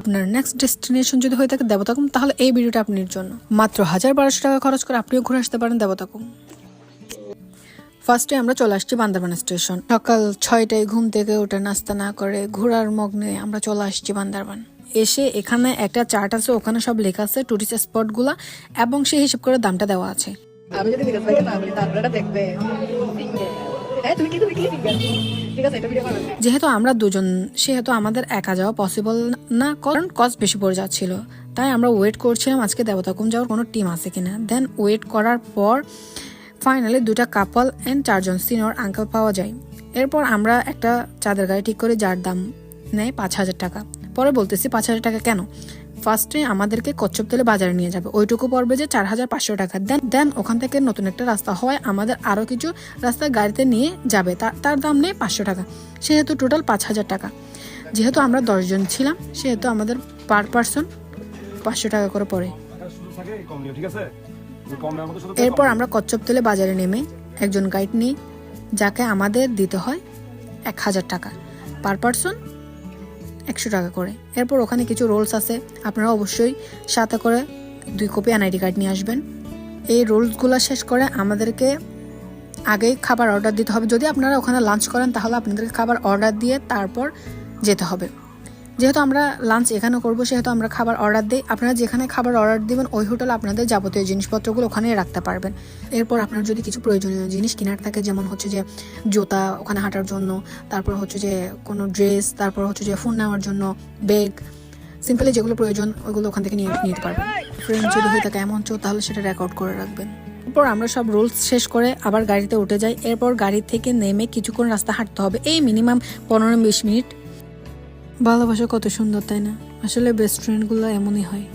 আপনার next destination যদি হয়ে থাকে দেবতাকুম, তাহলে এই ভিডিওটা আপনার জন্য। মাত্র হাজার বারোশো টাকা খরচ করে আপনিও ঘুরে আসতে পারেন দেবতাকুম। ফার্স্টে আমরা চলে আসছি বান্দারবান স্টেশন সকাল ছয়টায় ঘুম থেকে উঠে নাস্তা না করে ঘোরার মগ্নে আমরা চলে আসছি বান্দারবান। এসে এখানে একটা চার্ট আছে, ওখানে সব লেখা আছে টুরিস্ট স্পটগুলা এবং সেই হিসেব করে দামটা দেওয়া আছে। আমি যদি করি না তারপরে দেখবে। যেহেতু আমরা দুজন, সেহেতু আমাদের একা যাওয়া পসিবল না, কারণ কস্ট বেশি পড়ে যাচ্ছিল। তাই আমরা ওয়েট করছিলাম আজকে দেবতাকুম যাওয়ার কোনো টিম আছে কিনা। দেন ওয়েট করার পর ফাইনালি দুটা কাপল অ্যান্ড চারজন সিনিয়র আঙ্কেল পাওয়া যায়। এরপর আমরা একটা চাঁদের গাড়ি ঠিক করে, যার দাম নেয় পাঁচ হাজার টাকা। পরে বলতেছি পাঁচ হাজার টাকা কেন? ফার্স্টে আমাদেরকে কচ্ছপতলে বাজারে নিয়ে যাবে। ওইটুকু পড়বে যে চার হাজার পাঁচশো টাকা। দেন দেন ওখান থেকে নতুন একটা রাস্তা হয় আমাদের আরও কিছু রাস্তা গাড়িতে নিয়ে যাবে। তার তার দাম নেই পাঁচশো টাকা। সেহেতু টোটাল পাঁচ হাজার টাকা। যেহেতু আমরা দশজন ছিলাম, সেহেতু আমাদের পার পার্সন পাঁচশো টাকা করে পড়ে। এরপর আমরা কচ্ছপতলে বাজারে নেমে একজন গাইড নিই, যাকে আমাদের দিতে হয় এক হাজার টাকা। পার পার্সন একশো টাকা করে। এরপর ওখানে কিছু রোলস আছে। আপনারা অবশ্যই সাথে করে দুই কপি এনআইডি কার্ড নিয়ে আসবেন। এই রোলসগুলো শেষ করে আমাদেরকে আগেই খাবার অর্ডার দিতে হবে। যদি আপনারা ওখানে লাঞ্চ করেন, তাহলে আপনাদেরকে খাবার অর্ডার দিয়ে তারপর যেতে হবে। যেহেতু আমরা লাঞ্চ এখানে করব, সেহেতু আমরা খাবার অর্ডার দিই। আপনারা যেখানে খাবার অর্ডার দিবেন, ওই হোটেল আপনাদের যাবতীয় জিনিসপত্রগুলো ওখানে রাখতে পারবেন। এরপর আপনার যদি কিছু প্রয়োজনীয় জিনিস কেনার থাকে, যেমন হচ্ছে যে জুতা ওখানে হাঁটার জন্য, তারপর হচ্ছে যে কোনো ড্রেস তারপর হচ্ছে যে ফোন নেওয়ার জন্য ব্যাগ সিম্পলি যেগুলো প্রয়োজন, ওগুলো ওখান থেকে নিয়ে নিতে পারবেন। ফ্রেন্ড যদি হয়ে থাকে এমন চো তাহলে সেটা রেকর্ড করে রাখবেন। এরপর আমরা সব রুলস শেষ করে আবার গাড়িতে উঠে যাই। এরপর গাড়ি থেকে নেমে কিছুক্ষণ রাস্তা হাঁটতে হবে। এই মিনিমাম পনেরো বিশ মিনিট ভালোবাসা কত সুন্দর, তাই না? আসলে বেস্ট ফ্রেন্ডগুলো এমনই হয়।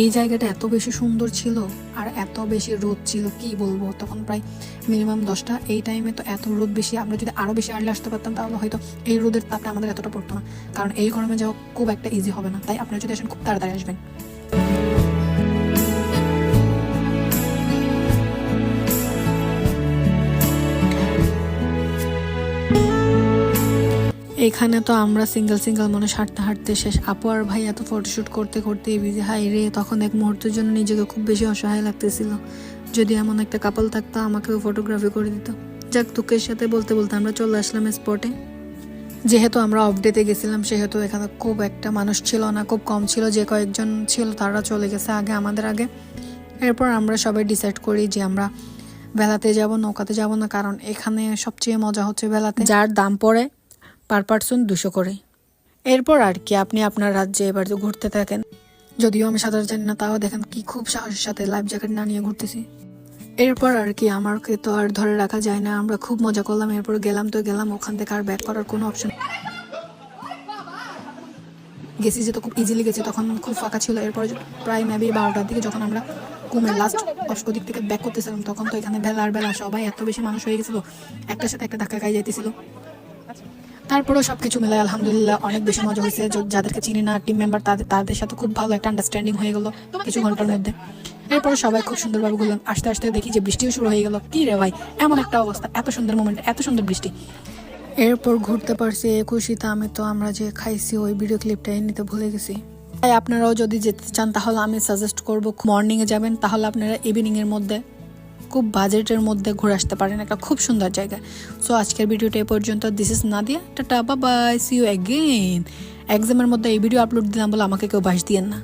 এই জায়গাটা এত বেশি সুন্দর ছিল আর এত বেশি রোদ ছিল, কি বলব? তখন প্রায় মিনিমাম দশটা। এই টাইমে তো এত রোদ বেশি, আমরা যদি আরও বেশি আর্লি আসতে পারতাম, তাহলে হয়তো এই রোদের তাপে আমাদের এতটা পড়তো না। কারণ এই গরমে যাওয়া খুব একটা ইজি হবে না। তাই আপনারা যদি আসেন, খুব তাড়াতাড়ি আসবেন। এখানে তো আমরা সিঙ্গেল সিঙ্গেল মনে হাঁটতে হাঁটতে শেষ। আপু আর ভাই এত ফটোশ্যুট করতে করতে বিজি হাই রে, তখন এক মুহূর্তের জন্য নিজেকে খুব বেশি অসহায় লাগতেছিল। যদি এমন একটা কাপল থাকতো, আমাকেও ফটোগ্রাফি করে দিত। যাক, দুঃখের সাথে বলতে বলতে আমরা চলে আসলাম স্পটে যেহেতু আমরা অফডেতে গেছিলাম, সেহেতু এখানে খুব একটা মানুষ ছিল না, খুব কম ছিল। যে কয়েকজন ছিল, তারা চলে গেছে আগে, আমাদের আগে। এরপর আমরা সবাই ডিসাইড করি যে আমরা বেলাতে যাব, নৌকাতে যাব না, কারণ এখানে সবচেয়ে মজা হচ্ছে বেলাতে যার দাম পড়ে পার পার্সন দুশো করে। এরপর আর কি, আপনি আপনার রাজ্যে এবার তো ঘুরতে থাকেন। যদিও আমি সাঁতার জানি না, তাও দেখেন কি খুব সাহসের সাথে লাইফ জ্যাকেট না নিয়ে ঘুরতেছি। এরপর আর কি, আমাকে তো আর ধরে রাখা যায় না, আমরা খুব মজা করলাম, এরপর গেলাম তো গেলাম, ওখান থেকে আর ব্যাক করার কোনো অপশন গেছি যে তো খুব ইজিলি গেছি, তখন খুব ফাঁকা ছিল, এরপর প্রায় মেবি বারোটার দিকে যখন আমরা কুমের লাস্ট অস্ক দিক থেকে ব্যাক করতেছিলাম, তখন তো এখানে বেলা আর বেলা সবাই এত বেশি মানুষ হয়ে গেছিল, একটার সাথে একটা ধাক্কা খাই যাইতেছিল। তারপরেও সবকিছু মিলাই আলহামদুলিল্লাহ। অনেক বেশি মজা হয়েছে। যাদেরকে চিনি না টিম মেম্বার তাদের তাদের সাথে খুব ভালো একটা আন্ডারস্ট্যান্ডিং হয়ে গেলো কিছু ঘণ্টার মধ্যে। এরপরে সবাই খুব সুন্দরভাবে ঘুরলাম আস্তে আস্তে দেখি যে বৃষ্টিও শুরু হয়ে গেল। কি রে ভাই? এমন একটা অবস্থা। এত সুন্দর মোমেন্ট এত সুন্দর বৃষ্টি। এরপর ঘুরতে পারছি খুশিতে আমি তো। আমরা যে খাইছি ওই ভিডিও ক্লিপটাই নিতে ভুলে গেছি। তাই আপনারাও যদি যেতে চান তাহলে আমি সাজেস্ট করব মর্নিংয়ে যাবেন। তাহলে আপনারা ইভিনিংয়ের মধ্যে খুব বাজেটের মধ্যে ঘুরে আসতে পারেন একটা খুব সুন্দর জায়গা। সো আজকের ভিডিওটা এ পর্যন্ত। দিস ইজ নাদিয়া টাটা বাবাই সি ইউ অ্যাগেন এক্সামের মধ্যে এই ভিডিও আপলোড দিলাম বলে আমাকে কেউ বাস দিয়েন না।